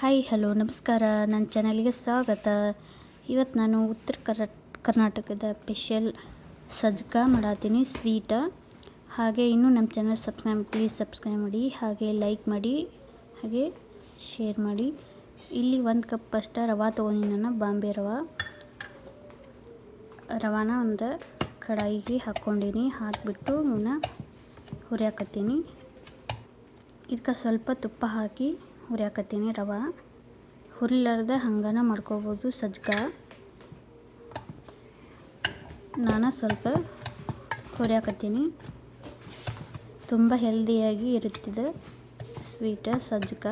Hi hello ನಮಸ್ಕಾರ. ನನ್ನ ಚಾನಲ್ಗೆ ಸ್ವಾಗತ. ಇವತ್ತು ನಾನು ಉತ್ತರ ಕರ್, ಕರ್ನಾಟಕದ ಸ್ಪೆಷಲ್ ಸಜ್ಕ ಮಾಡತ್ತೀನಿ ಸ್ವೀಟ ಹಾಗೆ ಇನ್ನೂ ನಮ್ಮ ಚಾನಲ್ ಸಬ್ಸ್ಕ್ರೈಬ್ ಪ್ಲೀಸ್ ಸಬ್ಸ್ಕ್ರೈಬ್ ಮಾಡಿ, ಹಾಗೆ ಲೈಕ್ ಮಾಡಿ, ಹಾಗೆ ಶೇರ್ ಮಾಡಿ. ಇಲ್ಲಿ ಒಂದು ಕಪ್ ಅಷ್ಟ ರವೆ ತೊಗೊಂಡಿನಿ ನಾನು, ಬಾಂಬೆ ರವೆ. ರವಾನ ಒಂದು ಕಡಾಯಿಗೆ ಹಾಕ್ಕೊಂಡಿನಿ ಹಾಕಿಬಿಟ್ಟು ಇವನ್ನ ಹುರಿಯಾಕತ್ತೀನಿ. ಇದಕ್ಕೆ ಸ್ವಲ್ಪ ತುಪ್ಪ ಹಾಕಿ ಹುರಿಯಾಕತ್ತೀನಿ ರವೆ. ಹುರಿಲಾರ್ದೆ ಹಂಗನ ಮಾಡ್ಕೋಬೋದು ಸಜ್ಕ. ನಾನು ಸ್ವಲ್ಪ ಹುರಿಯಾಕತ್ತೀನಿ. ತುಂಬ ಹೆಲ್ದಿಯಾಗಿ ಇರುತ್ತಿದೆ ಸ್ವೀಟ ಸಜ್ಕ.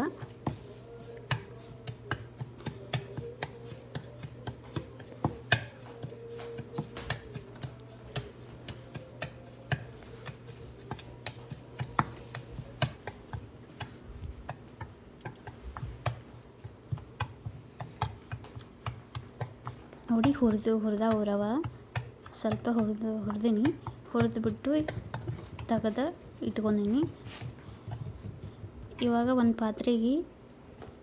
ನೋಡಿ, ಹುರಿದು, ಹುರಿದ ಹುರವ ಸ್ವಲ್ಪ ಹುರಿದು, ಹುರಿದೀನಿ. ಹುರಿದ್ಬಿಟ್ಟು ತೆಗೆದು ಇಟ್ಕೊಂಡೀನಿ. ಇವಾಗ ಒಂದು ಪಾತ್ರೆಗೆ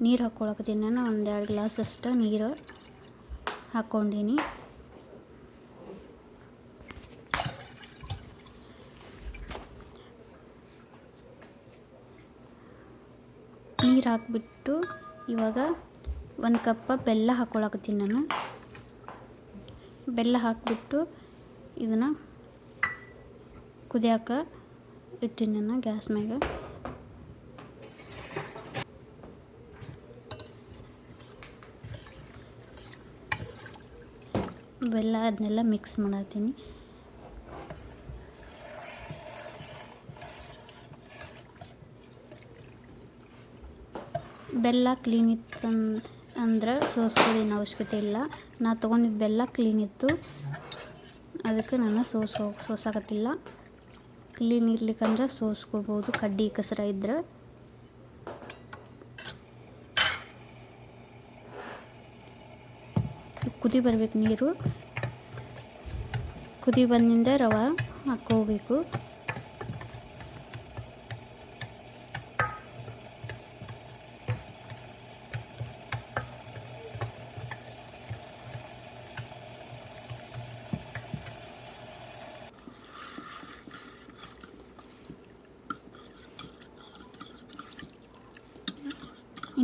ನೀರು ಹಾಕ್ಕೊಳಕತ್ತೀನಿ ನಾನು ಒಂದು ಎರಡು ಗ್ಲಾಸ್ ಅಷ್ಟು ನೀರು ಹಾಕ್ಕೊಂಡೀನಿ ನೀರು ಹಾಕ್ಬಿಟ್ಟು ಇವಾಗ ಒಂದು ಕಪ್ಪ ಬೆಲ್ಲ ಹಾಕ್ಕೊಳಕತ್ತೀನಿ ನಾನು. ಬೆಲ್ಲ ಹಾಕಿಬಿಟ್ಟು ಇದನ್ನು ಕುದಿಯಾಕ ಇಟ್ಟೀನಿ ನಾನು ಗ್ಯಾಸ್ ಮ್ಯಾಗ. ಬೆಲ್ಲ ಅದನ್ನೆಲ್ಲ ಮಿಕ್ಸ್ ಮಾಡತ್ತೀನಿ ಬೆಲ್ಲ ಕ್ಲೀನ್ ಇತ್ತು ಅಂದ್ರೆ ಸೋಸ್ಕೊಳ್ಳೇನು ಅವಶ್ಯಕತೆ ಇಲ್ಲ. ನಾ ತೊಗೊಂಡಿದ್ದ ಬೆಲ್ಲ ಕ್ಲೀನ್ ಇತ್ತು. ಅದಕ್ಕೆ ನಾನು ಸೋಸೋ, ಸೋಸಾಕತ್ತಿಲ್ಲ. ಕ್ಲೀನ್ ಇರ್ಲಿಕ್ಕಂದ್ರೆ ಸೋಸ್ಕೋಬೋದು. ಕಡ್ಡಿ ಕಸರ ಇದ್ರೆ. ಕುದಿ ಬರಬೇಕು ನೀರು. ಕುದಿ ಬಂದಿಂದ ರವೆ ಹಾಕ್ಕೋಬೇಕು.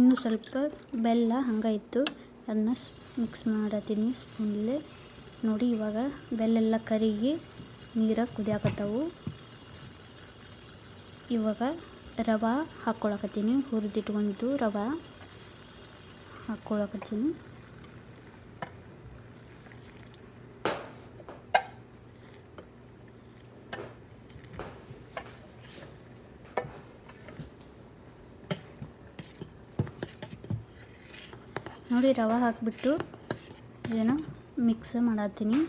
ಇನ್ನೂ ಸ್ವಲ್ಪ ಬೆಲ್ಲ ಹಂಗೆ ಇತ್ತು. ಅದನ್ನ ಮಿಕ್ಸ್ ಮಾಡತ್ತೀನಿ ಸ್ಪೂನಲ್ಲೇ. ನೋಡಿ ಇವಾಗ ಬೆಲ್ಲೆಲ್ಲ ಕರಿಗಿ ನೀರಾಗಿ ಕುದಿಯಾಕತ್ತವು. ಇವಾಗ ರವೆ ಹಾಕ್ಕೊಳಕತ್ತೀನಿ ಹುರಿದಿಟ್ಕೊಂಡಿದ್ದು ರವೆ ಹಾಕ್ಕೊಳಕತ್ತೀನಿ ನೋಡಿ, ರವೆ ಹಾಕಿಬಿಟ್ಟು ಇದನ್ನು ಮಿಕ್ಸ್ ಮಾಡತ್ತೀನಿ.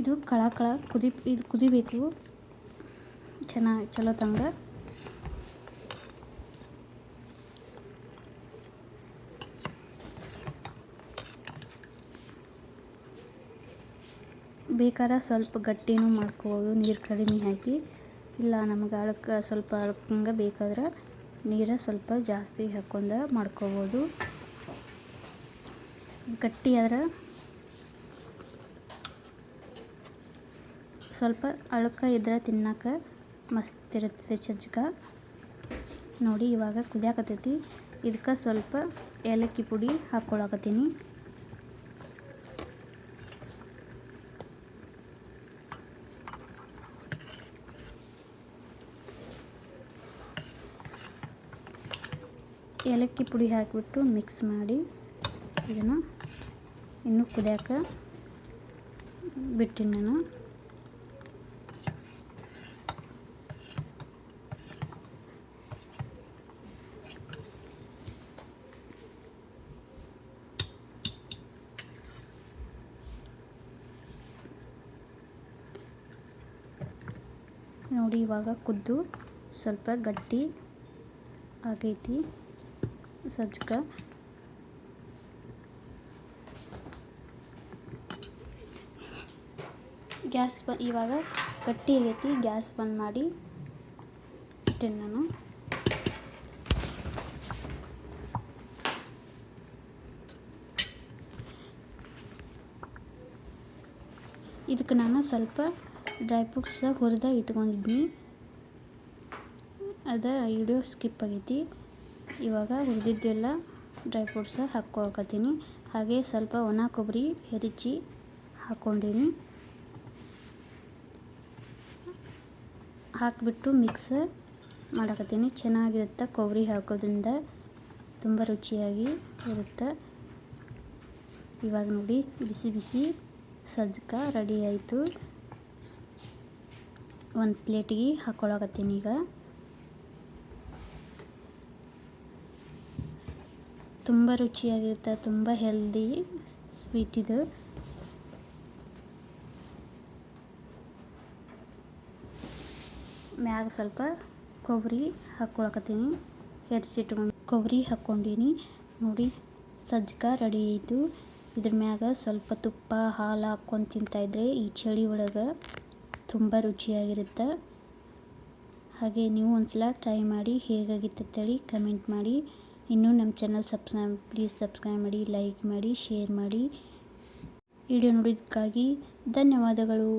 ಇದು ಕಳ ಕಳ ಕುದಿ, ಇದು ಕುದಿಬೇಕು. ಚೆನ್ನಾಗಿ, ಚಲೋ ತಂಗ. ಬೇಕಾದ್ರೆ ಸ್ವಲ್ಪ ಗಟ್ಟಿನೂ ಮಾಡ್ಕೋಬೋದು, ನೀರು ಕಡಿಮೆ ಹಾಕಿ. ಇಲ್ಲ ನಮ್ಗೆ ಅಳಕ್ಕೆ ಸ್ವಲ್ಪ ಅಳಕಂಗೆ ಬೇಕಾದ್ರೆ ನೀರು ಸ್ವಲ್ಪ ಜಾಸ್ತಿ ಹಾಕೊಂಡು ಮಾಡ್ಕೋಬೋದು. ಗಟ್ಟಿ ಆದ್ರೆ ಸ್ವಲ್ಪ ಅಳಕ ಇದ್ರೆ ತಿನ್ನಕ್ಕೆ ಮಸ್ತ್ ಇರುತ್ತೆ ಚಜ್ಜಕ ನೋಡಿ ಇವಾಗ ಕುದಿಯಾಕತ್ತೈತಿ ಇದಕ್ಕೆ ಸ್ವಲ್ಪ ಏಲಕ್ಕಿ ಪುಡಿ ಹಾಕ್ಕೊಳಕತ್ತೀನಿ ಏಲಕ್ಕಿ ಪುಡಿ ಹಾಕಿಬಿಟ್ಟು ಮಿಕ್ಸ್ ಮಾಡಿ ಇದನ್ನು ಇನ್ನೂ ಕುದಿಯಾಕ ಬಿಟ್ಟಿನಿ ನಾನು ನೋಡಿ ಇವಾಗ ಕುದ್ದು ಸ್ವಲ್ಪ ಗಟ್ಟಿ ಆಗೈತಿ. ಸಜ್ಕ. ಗ್ಯಾಸ್ ಬ, ಇವಾಗ ಗಟ್ಟಿ ಆಗೈತಿ, ಗ್ಯಾಸ್ ಬಂದ್ ಮಾಡಿ ಇಟ್ಟೇನೆ ನಾನು. ಇದಕ್ಕೆ ನಾನು ಸ್ವಲ್ಪ ಡ್ರೈ ಫ್ರೂಟ್ಸ ಹುರಿದ ಇಟ್ಕೊಂಡಿದ್ದೀನಿ ಅದು ವಿಡಿಯೋ ಸ್ಕಿಪ್ ಆಗೈತಿ. ಇವಾಗ ಉಳಿದಿದ್ದೆಲ್ಲ ಡ್ರೈ ಫ್ರೂಟ್ಸ ಹಾಕ್ಕೊಳಕತ್ತೀನಿ ಹಾಗೆ ಸ್ವಲ್ಪ ಒಣ ಕೊಬ್ಬರಿ ಹೆರಿಚಿ ಹಾಕ್ಕೊಂಡೀನಿ. ಹಾಕಿಬಿಟ್ಟು ಮಿಕ್ಸ್ ಮಾಡಕತ್ತೀನಿ. ಚೆನ್ನಾಗಿರುತ್ತೆ ಕೊಬ್ಬರಿ ಹಾಕೋದ್ರಿಂದ ತುಂಬ ರುಚಿಯಾಗಿ ಇರುತ್ತೆ. ಇವಾಗ ನೋಡಿ, ಬಿಸಿ ಬಿಸಿ ಸಜ್ಜಕ ರೆಡಿ ಆಯಿತು. ಒಂದು ಪ್ಲೇಟಿಗೆ ಹಾಕ್ಕೊಳಕತ್ತೀನಿ ಈಗ. ತುಂಬ ರುಚಿಯಾಗಿರುತ್ತೆ, ತುಂಬ ಹೆಲ್ದಿ ಸ್ವೀಟ್ ಇದು. ಮ್ಯಾಗ ಸ್ವಲ್ಪ ಕೊಬ್ಬರಿ ಹಾಕ್ಕೊಳಕತ್ತೀನಿ. ಹೆರ್ಚಿಟ್ಕೊಂಡು ಕೊಬ್ಬರಿ ಹಾಕ್ಕೊಂಡೀನಿ. ನೋಡಿ ಸಜ್ಜಕ ರೆಡಿ ಆಯಿತು. ಇದ್ರ ಮ್ಯಾಗ ಸ್ವಲ್ಪ ತುಪ್ಪ, ಹಾಲು ಹಾಕ್ಕೊಂಡು ತಿಂತಾಯಿದ್ರೆ ಈ ಚಳಿ ಒಳಗೆ ತುಂಬ ರುಚಿಯಾಗಿರುತ್ತೆ. ಹಾಗೆ ನೀವು ಒಂದ್ಸಲ ಟ್ರೈ ಮಾಡಿ ಹೇಗಾಗಿತ್ತು ಅಂತೇಳಿ ಕಮೆಂಟ್ ಮಾಡಿ. ಇನ್ನೂ ನಮ್ಮ ಚಾನಲ್ ಸಬ್ಸ್ಕ್ರೈ ಪ್ಲೀಸ್ ಸಬ್ಸ್ಕ್ರೈಬ್ ಮಾಡಿ ಲೈಕ್ ಮಾಡಿ ಶೇರ್ ಮಾಡಿ. ವಿಡಿಯೋ ನೋಡಿದ್ದಕ್ಕಾಗಿ ಧನ್ಯವಾದಗಳು.